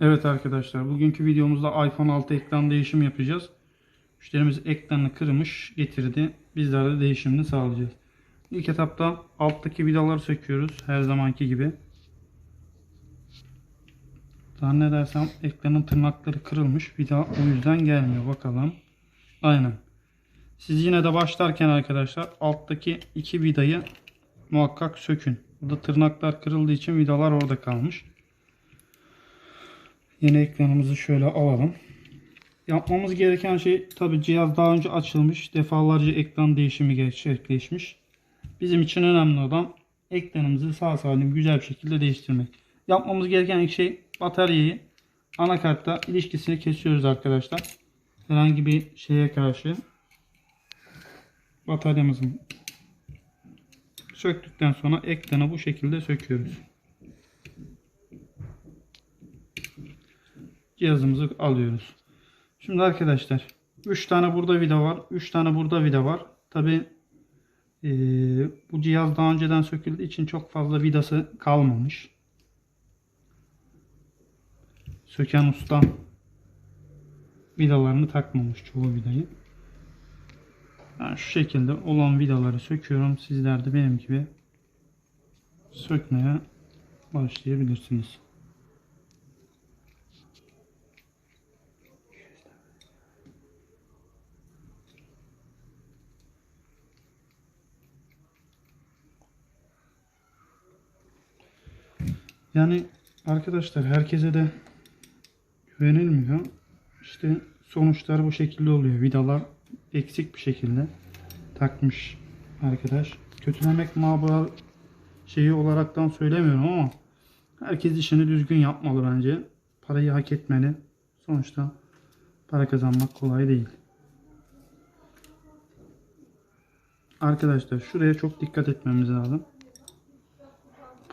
Evet arkadaşlar bugünkü videomuzda iPhone 6 ekran değişimi yapacağız. Müşterimiz ekranı kırmış getirdi. Bizler de değişimini sağlayacağız. İlk etapta alttaki vidaları söküyoruz her zamanki gibi. Zannedersem ekranın tırnakları kırılmış. Vida o yüzden gelmiyor. Bakalım. Aynen. Siz yine de başlarken arkadaşlar alttaki iki vidayı muhakkak sökün. Burada tırnaklar kırıldığı için vidalar orada kalmış. Yeni ekranımızı şöyle alalım. Yapmamız gereken şey tabi cihaz daha önce açılmış. Defalarca ekran değişimi gerçekleşmiş. Bizim için önemli olan ekranımızı sağ salim güzel bir şekilde değiştirmek. Yapmamız gereken ilk şey bataryayı anakartla ilişkisini kesiyoruz arkadaşlar. Herhangi bir şeye karşı bataryamızın söktükten sonra ekranı bu şekilde söküyoruz. Cihazımızı alıyoruz. Şimdi arkadaşlar 3 tane burada vida var. 3 tane burada vida var. Tabi bu cihaz daha önceden söküldüğü için çok fazla vidası kalmamış. Söken usta vidalarını takmamış çoğu vidayı. Ben şu şekilde olan vidaları söküyorum. Sizler de benim gibi sökmeye başlayabilirsiniz. Yani arkadaşlar herkese de güvenilmiyor. İşte sonuçlar bu şekilde oluyor. Vidalar eksik bir şekilde takmış arkadaş. Kötülemek mabur şeyi olaraktan söylemiyorum ama herkes işini düzgün yapmalı bence. Parayı hak etmeli. Sonuçta para kazanmak kolay değil. Arkadaşlar şuraya çok dikkat etmemiz lazım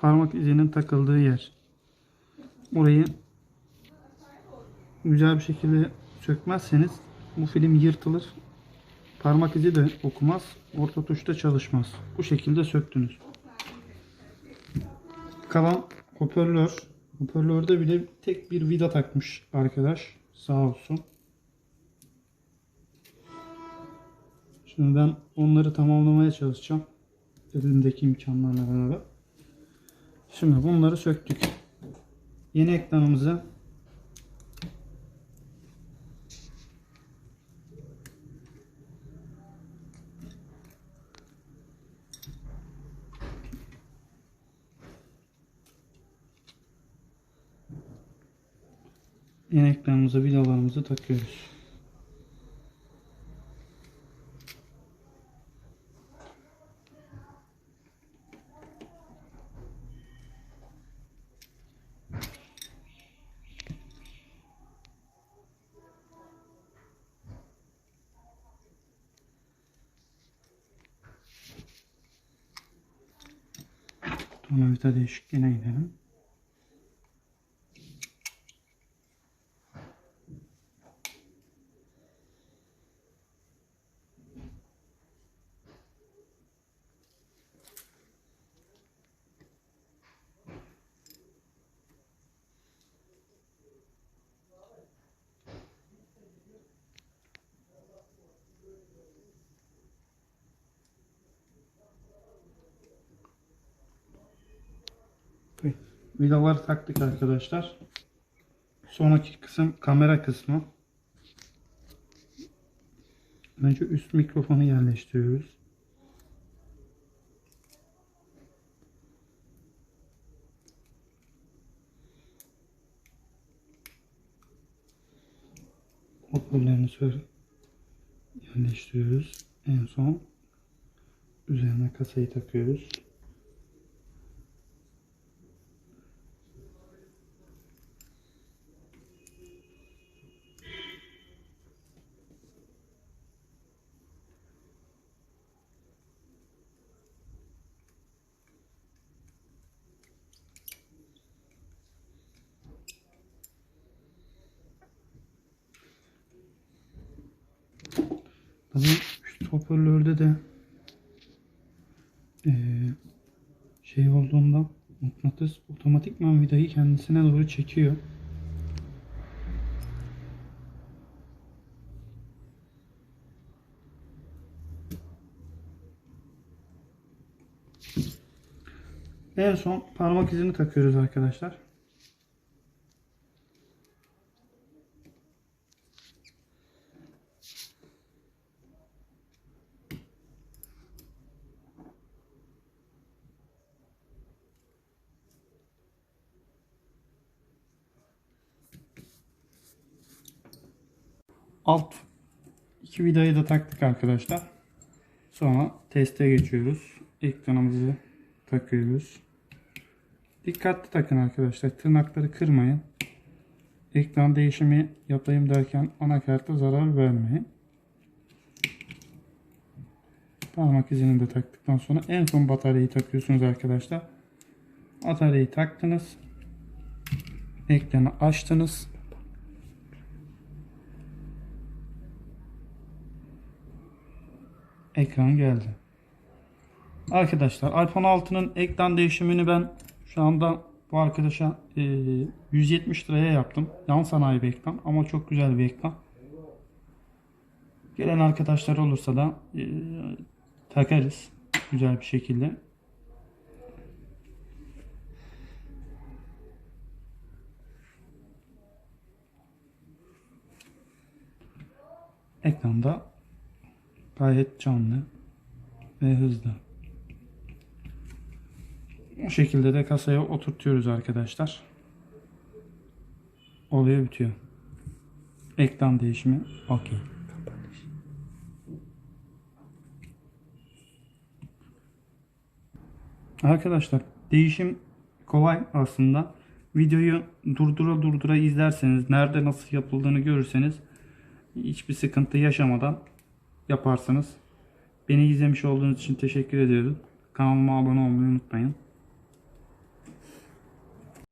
parmak izinin takıldığı yer. Orayı güzel bir şekilde sökmezseniz bu film yırtılır. Parmak izi de okumaz. Orta tuşta çalışmaz. Bu şekilde söktünüz. Kalan hoparlör. Hoparlörde bile tek bir vida takmış arkadaş. Sağ olsun. Şimdi ben onları tamamlamaya çalışacağım. Elimdeki imkanlarla beraber. Şimdi bunları söktük. Yeni ekranımızı yeni ekranımıza vidalarımızı takıyoruz. Tonalite değişikliğine gidelim. Vidaları taktık arkadaşlar. Sonraki kısım kamera kısmı. Önce üst mikrofonu yerleştiriyoruz. Hoparlörünü şöyle yerleştiriyoruz. En son üzerine kasayı takıyoruz. hoparlörde de ee, şey olduğunda mıknatıs otomatikman vidayı kendisine doğru çekiyor. En son parmak izini takıyoruz arkadaşlar. Alt iki vidayı da taktık arkadaşlar. Sonra teste geçiyoruz. Ekranımızı takıyoruz. Dikkatli takın arkadaşlar. Tırnakları kırmayın. Ekran değişimi yapayım derken anakarta zarar vermeyin. Parmak izini de taktıktan sonra en son bataryayı takıyorsunuz arkadaşlar. Bataryayı taktınız. Ekranı açtınız. Ekran geldi. Arkadaşlar iPhone 6'nın ekran değişimini ben şu anda bu arkadaşa e, 170 liraya yaptım. Yan sanayi bir ekran ama çok güzel bir ekran. Gelen arkadaşlar olursa da e, takarız güzel bir şekilde. Ekranda gayet canlı ve hızlı. Bu şekilde de kasaya oturtuyoruz arkadaşlar. Oluyor bitiyor. Ekran değişimi okey. Arkadaşlar değişim kolay aslında. Videoyu durdura durdura izlerseniz, nerede nasıl yapıldığını görürseniz hiçbir sıkıntı yaşamadan yaparsınız. Beni izlemiş olduğunuz için teşekkür ediyorum. Kanalıma abone olmayı unutmayın.